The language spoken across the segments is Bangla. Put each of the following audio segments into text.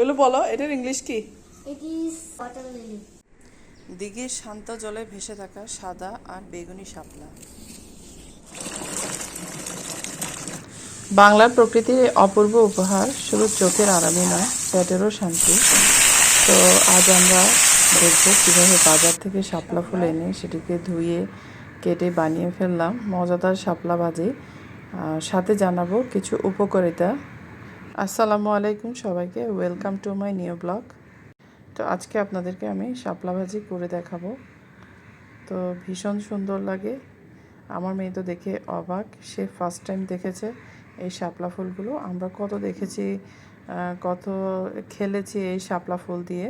এগুলো বলো এটার ইংলিশ কি. দিঘির শান্ত জলে ভেসে থাকা সাদা আর বেগুনি শাপলা। বাংলার প্রকৃতির অপূর্ব উপহার শুধু চোখের আরামই নয় পেটেরও শান্তি। তো আজ আমরা দেখব কীভাবে বাজার থেকে শাপলা ফুল এনে সেটিকে ধুয়ে কেটে বানিয়ে ফেললাম। মজাদার শাপলা ভাজি। আর সাথে জানাব কিছু উপকারিতা আসসালামু আলাইকুম সবাইকে welcome to my new blog তো আজকে আপনাদেরকে আমি শাপলা ভাজি করে দেখাবো। তো ভীষণ সুন্দর লাগে। আমার মেয়ে তো দেখে অবাক, সে ফার্স্ট টাইম দেখেছে এই শাপলা ফুলগুলো। আমরা কত দেখেছি কত খেলেছি এই শাপলা ফুল দিয়ে।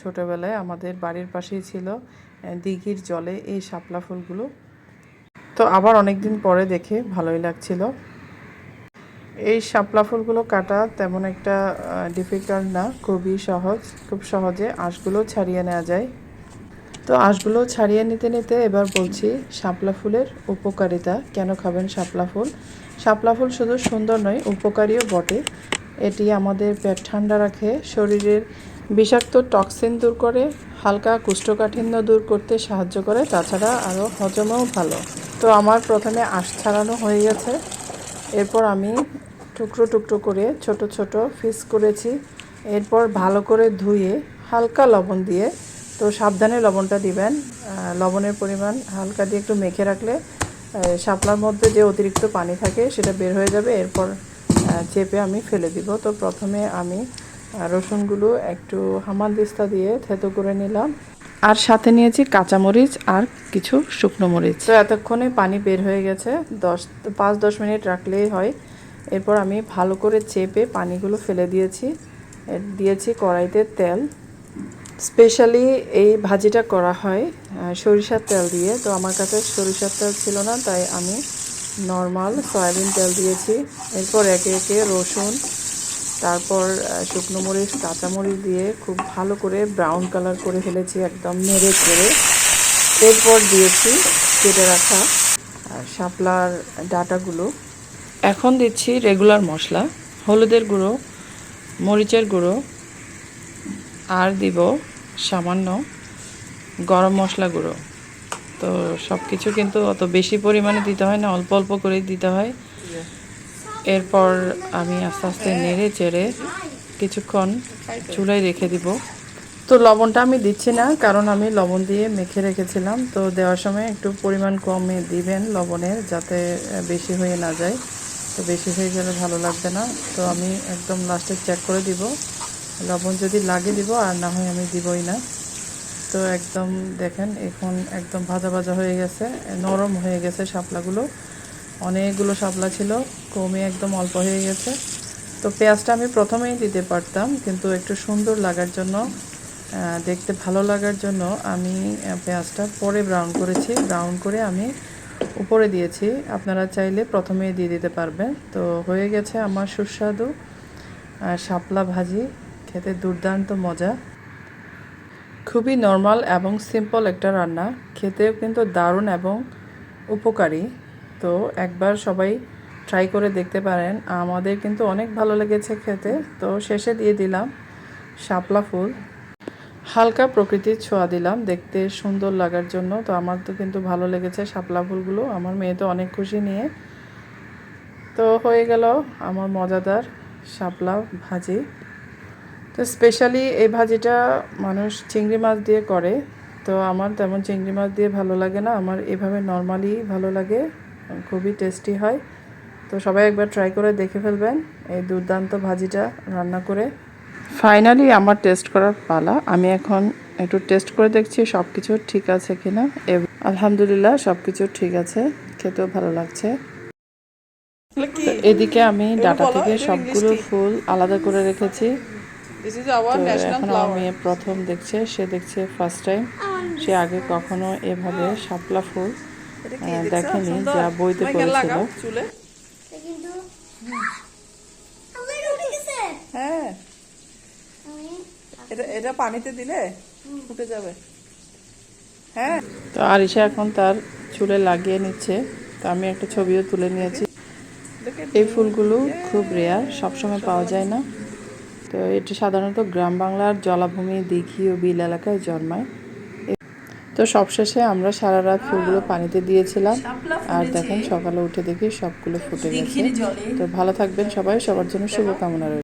ছোটোবেলায় আমাদের বাড়ির পাশেই ছিল দিঘির জলে এই শাপলা ফুলগুলো। তো আবার অনেক দিন পরে দেখে ভালোই লাগছিল। এই শাপলা ফুলগুলো কাটা তেমন একটা ডিফিকাল্ট না, খুবই সহজ, খুব সহজে আঁশগুলো ছাড়িয়ে নেওয়া যায়। তো আঁশগুলো ছাড়িয়ে নিতে নিতে এবার বলছি শাপলা ফুলের উপকারিতা, কেন খাবেন শাপলা ফুল? শাপলা ফুল শুধু সুন্দর নয়, উপকারীও বটে। এটি আমাদের পেট ঠান্ডা রাখে, শরীরের বিষাক্ত টক্সিন দূর করে, হালকা কুষ্ঠকাঠিন্য দূর করতে সাহায্য করে, তাছাড়া আরও হজমেও ভালো। তো আমার প্রথমে আঁশ ছাড়ানো হয়ে গেছে। এরপর আমি টুকরো টুকরো করে ছোট ছোট ফিস করেছি। এরপর ভালো করে ধুয়ে হালকা লবণ দিয়ে, তো সাবধানে লবণটা দিবেন। লবণের পরিমাণ হালকা দিয়ে একটু মেখে রাখলে শাপলার মধ্যে যে অতিরিক্ত পানি থাকে সেটা বের হয়ে যাবে। এরপর চেপে আমি ফেলে দিব। তো প্রথমে আমি রসুনগুলো একটু হামানদিস্তা দিয়ে থেতো করে নিলাম। আর সাথে নিয়েছি কাঁচামরিচ আর কিছু শুকনো মরিচ। তো এতক্ষণে পানি বের হয়ে গেছে। দশ, পাঁচ দশ মিনিট রাখলেই হয়। এরপর আমি ভালো করে চেপে পানিগুলো ফেলে দিয়েছি। দিয়েছি কড়াইতে তেল। স্পেশালি এই ভাজিটা করা হয় সরিষার তেল দিয়ে। তো আমার কাছে সরিষার তেল ছিল না, তাই আমি নর্মাল সয়াবিন তেল দিয়েছি। এরপর একে একে রসুন, তারপর শুকনো মরিচ কাঁচামরিচ দিয়ে খুব ভালো করে ব্রাউন কালার করে ফেলেছি, একদম নেড়ে করে এরপর দিয়েছি কেটে রাখা শাপলার ডাটাগুলো। এখন দিচ্ছি রেগুলার মশলা, হলুদের গুঁড়ো, মরিচের গুঁড়ো, আর দিব সামান্য গরম মশলা গুঁড়ো। তো সব কিছু কিন্তু অত বেশি পরিমাণে দিতে হয় না, অল্প অল্প করেই দিতে হয়। এরপর আমি আস্তে আস্তে নেড়ে চেড়ে কিছুক্ষণ চুলায় রেখে দিব। তো লবণটা আমি দিচ্ছি না, কারণ আমি লবণ দিয়ে মেখে রেখেছিলাম। তো দেওয়ার সময় একটু পরিমাণ কমে দিবেন লবণের, যাতে বেশি হয়ে না যায়। তো বেশি হয়ে গেলে ভালো লাগবে না। তো আমি একদম লাস্টে চেক করে দিব। লবণ যদি লাগে দিব, আর না হয় আমি দিবই না। তো একদম দেখেন, এখন একদম ভাজা ভাজা হয়ে গেছে, নরম হয়ে গেছে শাপলাগুলো। অনেকগুলো শাপলা ছিল, কমে একদম অল্প হয়ে গেছে। তো পেঁয়াজটা আমি প্রথমেই দিতে পারতাম, কিন্তু একটু সুন্দর লাগার জন্য দেখতে ভালো লাগার জন্য আমি পেঁয়াজটা পরে ব্রাউন করেছি। ব্রাউন করে আমি উপরে দিয়েছি। আপনারা চাইলে প্রথমেই দিয়ে দিতে পারবেন। তো হয়ে গেছে আমার সুস্বাদু শাপলা ভাজি। খেতে দুর্দান্ত মজা। খুবই নর্মাল এবং সিম্পল একটা রান্না। খেতেও কিন্তু দারুণ এবং উপকারী। তো একবার সবাই ট্রাই করে দেখতে পারেন। আমাদের কিন্তু অনেক ভালো লেগেছে খেতে। তো শেষে দিয়ে দিলাম শাপলা ফুল। হালকা প্রকৃতির ছোঁয়া দিলাম। দেখতে সুন্দর লাগার জন্য। তো আমার তো কিন্তু ভালো লেগেছে শাপলা ফুলগুলো। আমার মেয়ে তো অনেক খুশি নিয়ে। তো হয়ে গেল আমার মজাদার শাপলা ভাজি। তো স্পেশালি এই ভাজিটা মানুষ চিংড়ি মাছ দিয়ে করে। তো আমার তেমন চিংড়ি মাছ দিয়ে ভালো লাগে না। আমার এভাবে নর্মালি ভালো লাগে। খুবই টেস্টি হয়। তো সবাই একবার ট্রাই করে দেখে ফেলবেন এই দুর্দান্ত ভাজিটা রান্না করে। ফাইনালি আমার টেস্ট করার পালা। আমি এখন একটু টেস্ট করে দেখছি সব কিছু ঠিক আছে কিনা। এব- আলহামদুলিল্লাহ সব কিছু ঠিক আছে। খেতেও ভালো লাগছে। এদিকে আমি ডাটা থেকে সবগুলো ফুল আলাদা করে রেখেছি। This is our তো national এখন আমার মেয়ে প্রথম দেখছে সে দেখছে ফার্স্ট টাইম সে আগে কখনো এভাবে শাপলা ফুল কি? দেখেনি যা বইতে পড়েছিল লাগাও চুলে এটা কিন্তু আমার উঠে গেছে হ্যাঁ আমি এটা এটা পানিতে দিলে ফুটে যাবে। হ্যাঁ। তো আরিশা এখন তার চুলে লাগিয়ে নিচ্ছে। তো আমি একটা ছবিও তুলে নিয়েছি। এই ফুলগুলো খুব রেয়ার সবসময় পাওয়া যায় না। তো এটি সাধারণত গ্রাম বাংলার জলাভূমি দিঘি ও বিল এলাকায় জন্মায়। তো সবশেষে আমরা সারা রাত ফুলগুলো পানিতে দিয়েছিলাম। আর দেখেন সকালে উঠে দেখি সবগুলো ফুটে গেছে। তো ভালো থাকবেন সবাই। সবার জন্য শুভকামনা রইল।